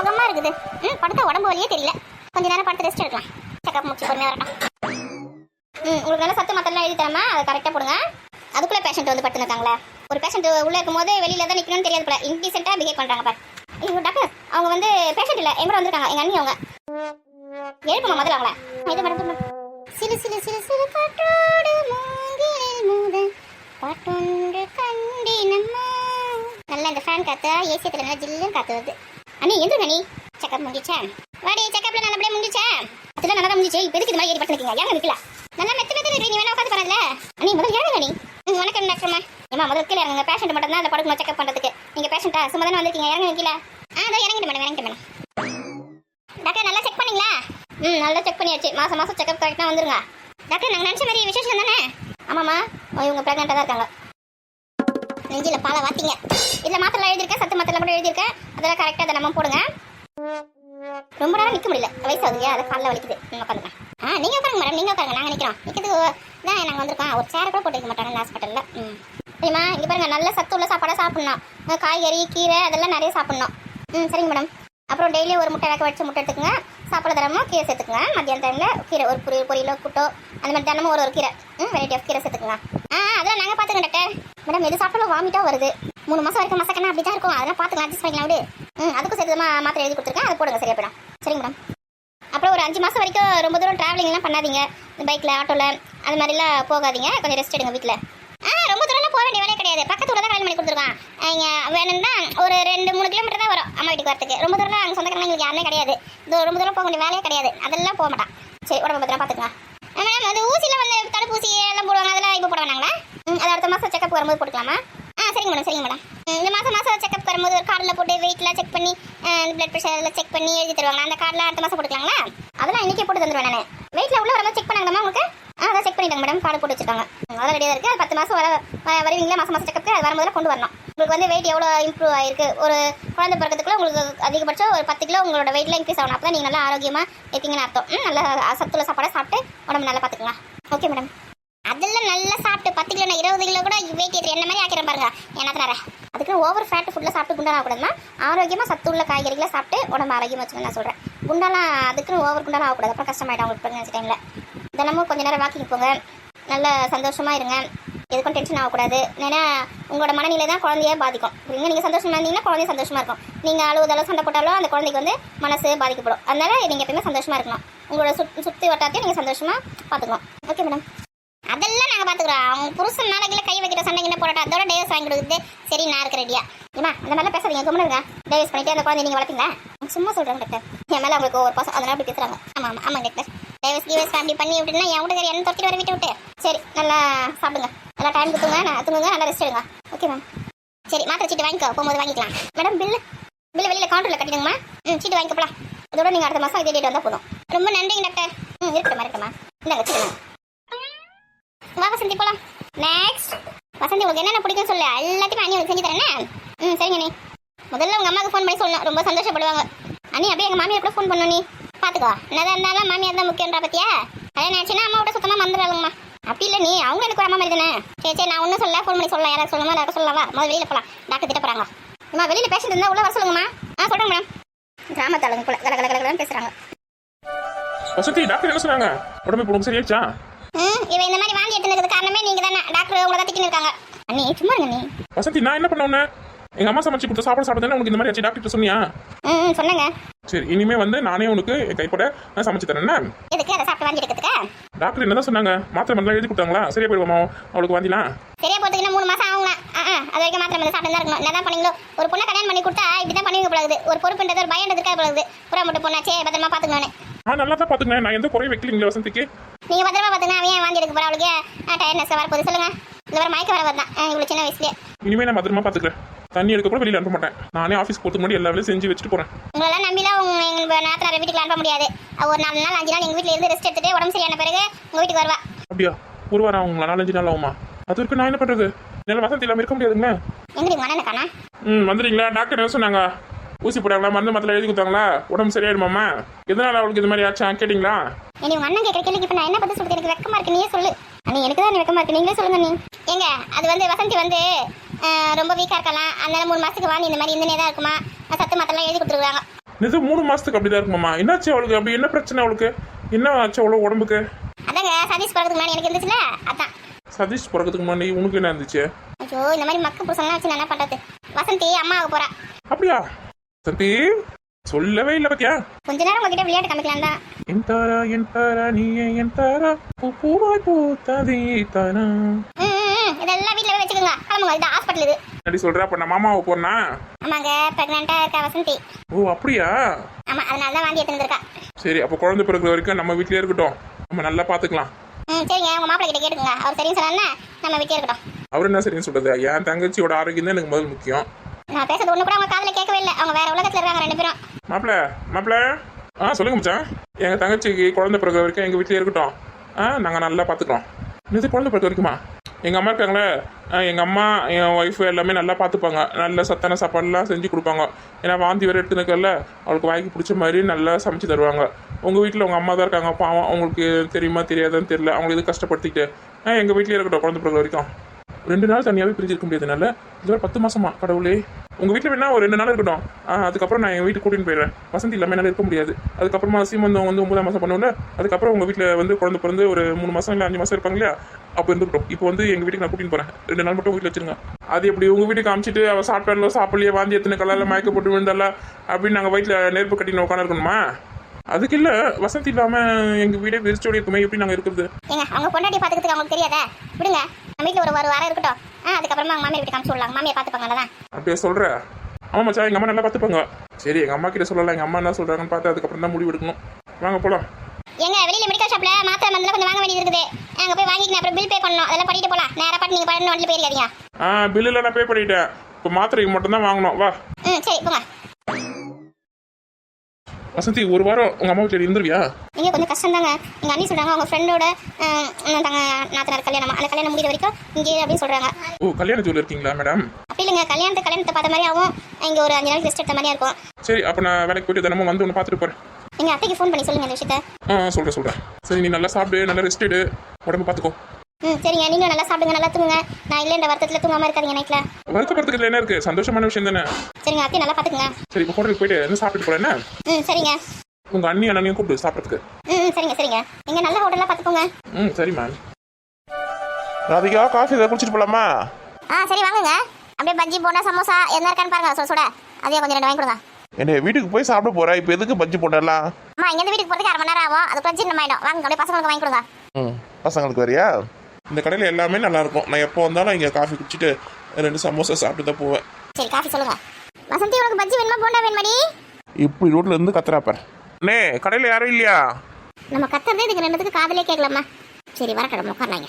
சுகமா இருக்குது. ம் படுத்த உடம்பு வலியே தெரியல. கொஞ்ச நேரம் படுத்து ரெஸ்ட் எடுக்கலாம். செக்கப் முடிச்சு பொறுமையாக வரட்டும். ம் உங்களுக்கு நல்ல சத்து மத்தெல்லாம் எழுதி தரமா அதை கரெக்டாக போடுங்க. அதுக்குள்ளே பேஷண்ட் வந்து படுத்துருக்காங்களே ஒரு பேஷண்ட் உள்ளே இருக்கும்போது வெளியில தான் நிற்கணும்னு தெரியாது போல. இன்டீசெண்டாக பிஹேவ் பண்ணுறாங்க பாரு. இவங்க டாக்டர் அவங்க வந்து பேஷண்ட் இல்லை. எங்க வந்திருக்காங்க. எங்கள் அண்ணி அவங்க. எழுப்புமா முதல்ல அவங்கள. இது மேடம் சிறு சிறு சிறு சிறு காற்றோடு மூங்கில் மூத பாட்டொன்று கண்டினம்மா நல்லா இந்த ஃபேன் காத்தா ஏசியத்தில் நல்லா ஜில்லுன்னு காத்து வருது அண்ணே எந்திருங்க நீ செக்கப் முடிச்சா வாடி செக்கப்ல நல்லபடியா முடிச்சா அதெல்லாம் நல்லா முடிஞ்சிச்சு இப்போ எதுக்கு இது மாதிரி ஏறி படுத்துருக்கீங்க ஏங்க நிற்கல நல்லா மெத்த மெத்த இருக்கு நீ வேணா உட்காந்து பாருங்கல அண்ணி முதல்ல ஏறுங்க நீ வணக்கம் டாக்டர்மா. ஏமா முதல்ல கீழே இறங்குங்க. பேஷண்ட் மட்டும் தான் அந்த படுக்கணும் செக்அப் பண்ணுறதுக்கு நீங்கள் பேஷண்ட்டா சும்மா தானே வந்திருக்கீங்க. இறங்க வைக்கல ஆ அதோ இறங்கிட்டு மேடம் இறங்கிட்டு மேடம். டாக்டர் நல்லா செக் பண்ணீங்களா? ம் நல்லா செக் பண்ணியாச்சு. மாதம் மாதம் செக்அப் கரெக்டாக வந்துருங்க. டாக்டர் நாங்கள் நினச்ச மாதிரி விசேஷம் தானே? ஆமாம்மா. இவங்க ப்ரெக்னெண்ட்டாக தான் இருக்காங்க. நெஞ்சில் பாலை வாத்திங்க. இதில் மாத்திரை எழுதியிருக்கேன் சத்து மாத்திரை கூட எழுதியிருக்கேன். அதெல்லாம் கரெக்டாக அதை நம்ம போடுங்க. ரொம்ப நேரம் நிற்க முடியல. வயசாகுதுங்க அதை காலில் வலிக்குது. நீங்கள் உட்காந்துங்க ஆ நீங்கள் உட்காருங்க மேடம் நீங்கள் உட்காருங்க. நாங்கள் நிற்கிறோம் நிற்கிறதுக்கு தான் நாங்கள் வந்திருக்கோம். ஒரு சேரை கூட போட்டு வைக்க மாட்டாங்க ஹாஸ்பிட்டலில் ம். சரிம்மா இங்கே பாருங்க நல்ல சத்து உள்ள சாப்பாடாக சாப்பிட்ணும். காய்கறி கீரை அதெல்லாம் நிறைய சாப்பிட்ணும். ம் சரிங்க மேடம் அப்புறம் டெய்லி ஒரு முட்டை வேக வச்சு முட்டை எடுத்துக்கங்க. சாப்பிட தினமும் கீரை சேர்த்துக்குங்க மத்தியான டைமில் கீரை ஒரு பொரியல் பொரியலோ கூட்டோ அந்த மாதிரி தினமும் ஒரு ஒரு கீரை. ம் வெரைட்டி ஆஃப் கீரை சேர்த்துக்குங்க ஆ அதெல்லாம் நாங்கள் பார்த்துக்கோங்க டாக்டர் மேடம் எது சாப்பிட்டாலும் வாமிட்டாக வருது. மூணு மாதம் வரைக்கும் மசக்கனா அப்படி தான் இருக்கும். அதெல்லாம் பார்த்துக்கலாம் அட்ஜஸ்ட் பண்ணிக்கலாம் விடு. ம் அதுக்கும் சேர்த்து மாத்திரை எழுதி கொடுத்துருக்கேன். அதை போடுங்க சரியா போயிடும். சரிங்க மேடம் அப்புறம் ஒரு அஞ்சு மாதம் வரைக்கும் ரொம்ப தூரம் ட்ராவலிங்லாம் பண்ணாதீங்க. பைக்கில் ஆட்டோவில் அது மாதிரிலாம் போகாதீங்க. கொஞ்சம் ரெஸ்ட் எடுங்க வீட்டில் போக வேண்டிய வேலையே கிடையாது. பக்கத்துல தான் கல்யாணம் பண்ணி கொடுத்துருக்கான். இங்கே வேணும்னா ஒரு ரெண்டு மூணு கிலோமீட்டர் தான் வரும் அம்மா வீட்டுக்கு வரத்துக்கு ரொம்ப தூரம் அங்கே சொந்தக்காரங்க எங்களுக்கு யாருமே கிடையாது. ரொம்ப தூரம் போக வேண்டிய வேலையே கிடையாது. அதெல்லாம் போக மாட்டான். சரி உடம்பு பத்திரம் பார்த்துக்கலாம் மேடம் அது ஊசியில் வந்து தடுப்பூசி எல்லாம் போடுவாங்க அதெல்லாம் இப்போ போட வேணாங்களா? அது அடுத்த மாதம் செக்கப் வரும்போது போட்டுக்கலாமா? ஆ சரிங்க மேடம் சரிங்க மேடம் இந்த மாதம் மாதம் செக்கப் வரும்போது ஒரு கார்டில் போட்டு வெயிட்லாம் செக் பண்ணி பிளட் ப்ரெஷர் எல்லாம் செக் பண்ணி எழுதி தருவாங்க அந்த கார்டில் அடுத்த மாதம் போட்டுக்கலாங்களா? அதெல்லாம் இன்றைக்கே போட்டு தந்துடுவேன் நான். வெயிட்டில் உள்ள வரும்போது செக் பண்ணாங்கம்மா உங்களுக்கு? ஆ செக் பண்ணிட்டாங்க மேடம் கார்டு போட்டு வச்சிருக்காங்க. அதெல்லாம் ரெடியாக இருக்குது அது பத்து மாதம் வர வருவீங்களா? மாதம் மாதம் செக்கப்புக்கு அது வரும்போது கொண்டு வரணும். உங்களுக்கு வந்து வெயிட் எவ்வளோ இம்ப்ரூவ் ஆயிருக்கு? ஒரு குழந்தை பிறக்கிறதுக்குள்ள உங்களுக்கு அதிகபட்சம் ஒரு பத்து கிலோ உங்களோட வெயிட்ல இன்க்ரீஸ் ஆகணும். அப்போ தான் நீங்கள் நல்லா ஆரோக்கியமாக இருக்கீங்கன்னு அர்த்தம். நல்லா சத்துள்ள சாப்பாடை சாப்பிட்டு உடம்பு நல்லா பார்த்துக்கலாம் ஓகே மேடம் அதெல்லாம் நல்லா சாப்பிட்டு பத்து கிலோ நான் இருபது கிலோ கூட வெயிட் ஏற்றி என்ன மாதிரி ஆக்கிறேன் பாருங்க. என்னத்தினார அதுக்கு ஓவர் ஃபேட் ஃபுட்டில் சாப்பிட்டு குண்டான கூடாதுன்னா ஆரோக்கியமாக சத்துள்ள காய்கறிகளை சாப்பிட்டு உடம்பு ஆரோக்கியமாக வச்சுக்கணும் நான் சொல்கிறேன் குண்டாலாம் அதுக்குன்னு ஓவர் குண்டாலாம் ஆகக்கூடாது. அப்புறம் கஷ்டமாயிடும். உங்களுக்கு ப்ரெக்னன்சி டைமில் தினமும் கொஞ்ச நேரம் வாக்கிங் போங்க. நல்ல சந்தோஷமாக இருங்க. எதுக்கும் டென்ஷன் ஆகக்கூடாது. ஏன்னா உங்களோட மனநிலை தான் குழந்தைய பாதிக்கும். புரியுங்க நீங்கள் சந்தோஷமாக இருந்தீங்கன்னா குழந்தைய சந்தோஷமாக இருக்கும். நீங்கள் அழுவதளவு சண்டை போட்டாலும் அந்த குழந்தைக்கு வந்து மனசு பாதிக்கப்படும். அதனால நீங்கள் எப்பயுமே சந்தோஷமாக இருக்கணும் உங்களோட சுத் சுற்றி வட்டாரத்தையும் நீங்கள் சந்தோஷமாக பார்த்துக்கணும் ஓகே மேடம் அதெல்லாம் நாங்கள் பார்த்துக்குறோம். அவங்க புருஷன் நாளைக்குள்ள கை வைக்கிற சண்டை என்ன போராட்டம் அதோட டேவஸ் வாங்கி கொடுக்குது சரி நான் இருக்க ரெடியா ஏமா அந்த மாதிரிலாம் பேசாதீங்க. கும்பிடுங்க டேவஸ் பண்ணிட்டு அந்த குழந்தை நீங்கள் வளர்ப்பீங்களா? சும்மா சொல்கிறேன் டாக்டர் என் மேலே அவங்களுக்கு ஒரு பாசம். அதனால் அப்படி பேசுகிறாங்க ஆமாம் ஆமாம் ஆமாம் டாக்டர் டேவஸ் டிவஸ் அப்படி பண்ணி அப்படின்னா என் கூட என்ன தொட்டி வர விட்டு விட்டு சரி நல்லா சாப்பிடுங்க. நல்லா டைம் கொடுத்துங்க நான் தூங்குங்க நல்லா ரெஸ்ட் எடுங்க. ஓகே மேம் சரி மாத்திரை சீட்டு வாங்கிக்கோ. போகும்போது வாங்கிக்கலாம். மேடம் பில்லு பில்லு வெளியில் கவுண்டரில் கட்டிடுங்கம்மா. ம் சீட்டு வாங்கிக்கப்பலாம் இதோட நீங்கள் அடுத்த மாதம் இதே டேட் வந்தால் போதும். ரொம்ப நன்றிங்க டாக்டர். ம் இருக்கட்டும் இருக்கட்டும்மா இந்தாங்க வச்சுக்கோங்க. வா வசந்தி போகலாம் நெக்ஸ்ட் வசந்தி உங்களுக்கு என்னென்ன பிடிக்கும் சொல்லு. எல்லாத்தையும் அண்ணி உங்களுக்கு செஞ்சு தரேன் ம் சரிங்க நீ முதல்ல உங்கள் அம்மாவுக்கு ஃபோன் பண்ணி சொல்லணும். ரொம்ப சந்தோஷப்படுவாங்க. அண்ணி அப்படியே எங்கள் மாமியார் கூட ஃபோன் பண்ணணும் நீ பாத்துக்கோ. என்னதான் இருந்தாலும் மாமியார் தான் முக்கியன்றா பத்தியா? கல்யாணம் ஆச்சுன்னா அம்மாவோட சுத்தமா மறந்துடாதுங்கம்மா. அப்படி இல்லை நீ அவங்க எனக்கு ஒரு அம்மா மாதிரி தானே? சரி சரி நான் ஒன்றும் சொல்ல ஃபோன் பண்ணி சொல்லலாம். யாராவது சொல்லணுமா யாரும் சொல்லவா முதல்ல வெளியில போலாம். டாக்டர் திட்ட போறாங்க. அம்மா வெளியில பேசிட்டு இருந்தா உள்ள வர சொல்லுங்கம்மா. ஆ சொல்றேன் மேடம். கிராமத்தாளுங்க போல. கல கல கல கலன்னு பேசுறாங்க. வசந்தி டாக்டர் என்ன சொன்னாங்க உடம்பு உனக்கு சரியாச்சா ம் இவன் இந்த மாதிரி வாந்தி எடுத்துனதுக்கு காரணமே நீங்க தானே. டாக்டர் உங்களை தான் திட்டின்னு இருக்காங்க. அண்ணி சும்மா இருங்க நீ வசந்தி நான் என்ன பண்ண உன்னை எங்க அம்மா சமைச்சு கொடுத்த சாப்பாடு சாப்பிட்டதானே உனக்கு இந்த மாதிரி ஆச்சு? டாக்டர் சொன்னியா? ம், சொன்னேங்க சரி இனிமே வந்து நானே உனக்கு கைப்பட நான் சமைச்சு தரேன் எதுக்கு அதை சாப்பிட்டு வாந்தி எடுக்கிறதுக்கா டாக்டர் என்னதான் சொன்னாங்க? மாத்திரை மருந்து எழுதி கொடுத்தாங்களா? சரியா போயிடுவோமா? அவளுக்கு வாந்திலாம் சரியா போறதுக்கு மூணு மாசம் ஆகுங்க ஆ ஆ, அது வரைக்கும் மாத்திரம் வந்து சாப்பிட்டு தான் இருக்கணும். என்னதான் பண்ணீங்களோ ஒரு பொண்ணை கல்யாணம் பண்ணி கொடுத்தா இப்படி தான் பண்ணுவீங்க போலகுது ஒரு பொறுப்புன்றது ஒரு பயம் இருக்கா போலகுது புறா மட்டும் பொண்ணாச்சே பத்திரமா பாத்துக்கணும் நான் நல்லா தான் பாத்துக்கிறேன் நான் எந்த குறையும் வைக்கலீங்களா வசந்திக்கு. நீங்க பத்திரமா பாத்துங்க அவன் வாந்தி எடுக்க போறா அவளுக்கு? டயர்னஸ் வரப்போகுது. சொல்லுங்க. இதுல வர மயக்க வர வரதான் இவ்வளவு சின்ன வயசுலயே. இனிமே நான் பத்திரமா பாத்துக்கிறேன். தண்ணி எடுக்க கூட வெளியில அனுப்ப மாட்டேன். நானே ஆஃபீஸ் போறதுக்கு முன்னாடி எல்லா வேலையும் செஞ்சு வச்சுட்டு போறேன். உங்களெல்லாம் நம்பிலாம் உங்க எங்க நேரத்தில் வீட்டுக்கு அனுப்ப முடியாது. ஒரு நாலு நாள் அஞ்சு நாள் எங்க வீட்டுல இருந்து ரெஸ்ட் எடுத்துட்டு உடம்பு சரியான பிறகு உங்க வீட்டுக்கு வருவா. அப்படியா? ஒரு வாரம் ஆகுங்களா? நாலஞ்சு நாள் ஆகுமா? அது வரைக்கும் நான் என்ன பண்றது? என்னால வசந்தி இல்லாம இருக்க முடியாதுங்க எங்கடி உங்க அண்ணன் காணா ம் வந்துடுறீங்களா டாக்டர் என்ன சொன்னாங்க? ஊசி போட்டாங்களா? மருந்து மாத்திரை எழுதி கொடுத்தாங்களா? உடம்பு சரியாயிடுமாம்மா? எதனால அவளுக்கு இது மாதிரி ஆச்சா? கேட்டிங்களா? இனி உங்க அண்ணன் கேட்குற கேள்விக்கு இப்ப நான் என்ன பதில் சொல்றது? எனக்கு வெக்கமா இருக்கு. நீயே சொல்லு. அண்ணி எனக்கு தான் வெக்கமா இருக்கு? நீங்களே சொல்லுங்க நீ ஏங்க அது வந்து வசந்தி வந்து ரொம்ப வீக்கா இருக்கலாம் அதனால மூணு மாசத்துக்கு வாங்கி இந்த மாதிரி இருந்துனே தான் இருக்குமா? சத்து மாத்திரம் எழுதி கொடுத்துருக்காங்க இது மூணு மாசத்துக்கு அப்படிதான் இருக்குமாம்மா? என்னாச்சு அவளுக்கு? அப்படி என்ன பிரச்சனை அவளுக்கு? என்ன ஆச்சு அவ்வளோ உடம்புக்கு? அதாங்க சதீஷ் பிறகுக்கு முன்னாடி எனக்கு இருந்துச்சுல? அதான். சதீஷ் பிறக்கிறதுக்கு முன்னாடி உனக்கு என்ன இருந்துச்சு? ஐயோ இந்த மாதிரி மக்கு புருஷன்லாம் வச்சு என்ன பண்றது? வசந்தி அம்மா ஆக போறா. அப்படியா? சந்தி சொல்லவே இல்லை பத்தியா? கொஞ்ச நேரம் உங்ககிட்ட விளையாட்டு காமிக்கலாம் தான். என் தாரா என் தாரா நீயே என் தாரா. பூ பூவாய் பூத்தாதே ம். இதெல்லாம் வீட்டில் போய் வச்சுக்கோங்க. கிளம்புங்க இது ஹாஸ்பிட்டல் இது. அப்படி சொல்ற அப்ப நான் மாமாவை போறனா ஆமாங்க ப்ரெக்னெண்ட்டாக இருக்கா வசந்தி. ஓ அப்படியா? ஆமா அதனால தான் வாந்தி எடுத்துருக்கா சரி அப்போ குழந்தை பிறகுற வரைக்கும் நம்ம வீட்லயே இருக்கட்டும். நம்ம நல்லா பாத்துக்கலாம். ம் சரிங்க உங்க மாப்பிள்ளை கிட்ட கேட்டுக்கோங்க. அவர் சரின்னு சொன்னா நம்ம வீட்டே இருக்கட்டும். அவர் என்ன சரின்னு சொல்றது? என் தங்கச்சியோட ஆரோக்கியம் தான் எனக்கு முதல் முக்கியம். நான் பேசுறது ஒண்ணு கூட அவங்க காதுல கேட்கவே இல்லை. அவங்க வேற உலகத்துல இருக்காங்க ரெண்டு பேரும். மாப்பிள மாப்பிள ஆ சொல்லுங்க மச்சான். எங்க தங்கச்சிக்கு குழந்தை பிறகு வரைக்கும் எங்க வீட்லயே இருக்கட்டும். ஆ நாங்க நல்லா பாத்துக்கிறோம். இது குழந்தை பிறகு வரைக்குமா? எங்கள் அம்மா இருக்காங்களே? எங்கள் அம்மா என் ஒய்ஃப் எல்லாமே நல்லா பார்த்துப்பாங்க நல்ல சத்தான சாப்பாடுலாம் செஞ்சு கொடுப்பாங்க. ஏன்னா வாந்தி வேறு எடுத்துனக்கல்ல அவளுக்கு வாய்க்கு பிடிச்ச மாதிரி நல்லா சமைச்சு தருவாங்க. உங்கள் வீட்டில் உங்கள் அம்மா தான் இருக்காங்க. பாவம் அவங்களுக்கு தெரியுமா தெரியாதான்னு தெரியல. அவங்களுக்கு இது கஷ்டப்படுத்திட்டு எங்கள் வீட்டிலே இருக்கட்டும் குழந்தை பிறகு வரைக்கும். ரெண்டு நாள் தனியாகவே பிரிஞ்சு இருக்க முடியாதுனால இது ஒரு பத்து மாசமா கடவுளே. உங்க வீட்டில் வேணா ஒரு ரெண்டு நாள் இருக்கட்டும். அதுக்கப்புறம் நான் என் வீட்டுக்கு கூட்டின்னு போயிடுறேன். வசந்தி இல்லாமல் என்னால் இருக்க முடியாது. அதுக்கப்புறமா சீமந்தம் வந்து ஒன்பதாம் மாசம் பண்ணுவோம்ல அதுக்கப்புறம் உங்க வீட்டில் வந்து குழந்தை பிறந்து ஒரு மூணு மாசம் இல்லை அஞ்சு மாசம் இருப்பாங்க இல்லையா? அப்போ இருந்துக்கிட்டோம். இப்போ வந்து எங்க வீட்டுக்கு நான் கூட்டின்னு போறேன். ரெண்டு நாள் மட்டும் வீட்டில் வச்சிருங்க. அது எப்படி உங்க வீட்டுக்கு காமிச்சிட்டு அவள் சாப்பிட்டாலும் சாப்பிடலையே வாந்தி எத்தனை கலால மயக்க போட்டு விழுந்தால அப்படின்னு நாங்கள் வயிற்றில் நெருப்பு கட்டின்னு உட்காந்து இருக்கணுமா? அதுக்கு இல்லை வசதி இல்லாமல் எங்கள் வீடே விரிச்சோடி இருக்குமே எப்படி நாங்கள் இருக்கிறது? அவங்க பொண்டாட்டி பாத்துக்கிறதுக்கு அவங்களுக்கு தெரியாதா? விடுங்க. வீட்டில் ஒரு ஒரு வாரம் இருக்கட்டும். ஆ அதுக்கப்புறமா அவங்க மாமியார் வீட்டு காமிச்சு விடலாம். மாமியார் பார்த்துப்பாங்க தான் அப்படியே சொல்ற. ஆமா மச்சான் எங்க அம்மா நல்லா பார்த்துப்பாங்க. சரி எங்க அம்மா கிட்ட சொல்லலாம். எங்க அம்மா என்ன சொல்றாங்கன்னு பார்த்து அதுக்கப்புறம் தான் முடிவு எடுக்கணும். வாங்க போலாம். எங்க வெளியில மெடிக்கல் ஷாப்ல மாத்திரை மருந்துல கொஞ்சம் வாங்க வேண்டியது இருக்குது. அங்க போய் வாங்கிட்டு அப்புறம் பில் பே பண்ணணும். அதெல்லாம் பண்ணிட்டு போலாம். நேரா பாட்டு நீங்க பண்ணணும் வண்டியில் போயிருக்காதீங்க. ஆ பில்லுல நான் பே பண்ணிட்டேன். இப்போ மாத்திரைக்கு மட்டும் தான் வாங்கணும். வா. ம் சரி போங்க. வசந்தி ஒரு வாரம் உங்க அம்மா வீட்டில் இருந்துருவியா? நீங்க கொஞ்சம் கஷ்டம் தாங்க எங்க அண்ணி சொல்றாங்க அவங்க ஃப்ரெண்டோட தங்க நாத்தனார் கல்யாணம் அந்த கல்யாணம் முடிகிற வரைக்கும் இங்கே அப்படின்னு சொல்றாங்க. ஓ கல்யாண ஜூவில் இருக்கீங்களா மேடம் அப்படி இல்லைங்க கல்யாணத்தை கல்யாணத்தை பார்த்த மாதிரி ஆகும். இங்க ஒரு அஞ்சு நாளைக்கு ரெஸ்ட் எடுத்த மாதிரியா இருக்கும். சரி அப்போ நான் வேலைக்கு போயிட்டு தினமும் வந்து ஒன்று பார்த்துட்டு போறேன். எங்க அத்தைக்கு ஃபோன் பண்ணி சொல்லுங்க இந்த விஷயத்த. ஆ சொல்கிறேன் சொல்கிறேன் சரி நீ நல்லா சாப்பிடு நல்லா ரெஸ்ட் எடு. உடம்பு பார்த்துக்கோ. ம் சரிங்க. நீங்களும் நல்லா சாப்பிடுங்க நல்லா தூங்குங்க. நான் இல்லை இந்த வருத்தத்தில் தூங்காம இருக்காதீங்க நைட்ல வருத்தப்படுறதுக்கு என்ன இருக்கு? சந்தோஷமான விஷயம் தானே? சரிங்க அத்தையை நல்லா பார்த்துக்குங்க சரி இப்போ ஹோட்டலுக்கு போயிட்டு என்ன சாப்பிட்டு போறேன் என்ன? ம் சரிங்க. உங்க அண்ணி அண்ணனையும் கூப்பிட்டு சாப்பிட்றதுக்கு. ம் சரிங்க சரிங்க. எங்க நல்ல ஹோட்டலாக பார்த்துக்கோங்க ம் சரி மேம் ராதிகா காஃபி ஏதாவது குடிச்சிட்டு போலாமா? ஆ சரி வாங்குங்க. அப்படியே பஜ்ஜி போண்டா சமோசா என்ன இருக்கான்னு பாருங்க சுட சுட. அதையே கொஞ்சம் ரெண்டு வாங்கி கொடுங்க. என்ன வீட்டுக்கு போய் சாப்பிட போறேன் இப்போ எதுக்கு பஜ்ஜி போடலாம் அம்மா இங்கேருந்து வீட்டுக்கு போகிறதுக்கு அரை மணி நேரம் ஆகும். அது பஜ்ஜி நம்ம ஆயிடும். வாங்க அப்படியே பசங்களுக்கு வாங்கி கொடுங்க. ம் பசங்களுக்கு வரியா? இந்த கடையில் எல்லாமே நல்லா இருக்கும் நான் எப்போ வந்தாலும் இங்கே காஃபி குடிச்சிட்டு ரெண்டு சமோசா சாப்பிட்டு தான் போவேன். சரி காஃபி சொல்லுங்க. வசந்தி உனக்கு பஜ்ஜி வேணுமா போண்டா வேணுமாடி இப்படி ரோட்ல இருந்து கத்துறாப்பர் அண்ணே கடையில் யாரும் இல்லையா? நம்ம கத்துறதே இதுக்கு ரெண்டுத்துக்கு காதலே கேட்கலாமா? சரி வரட்டும் உட்காரலாங்க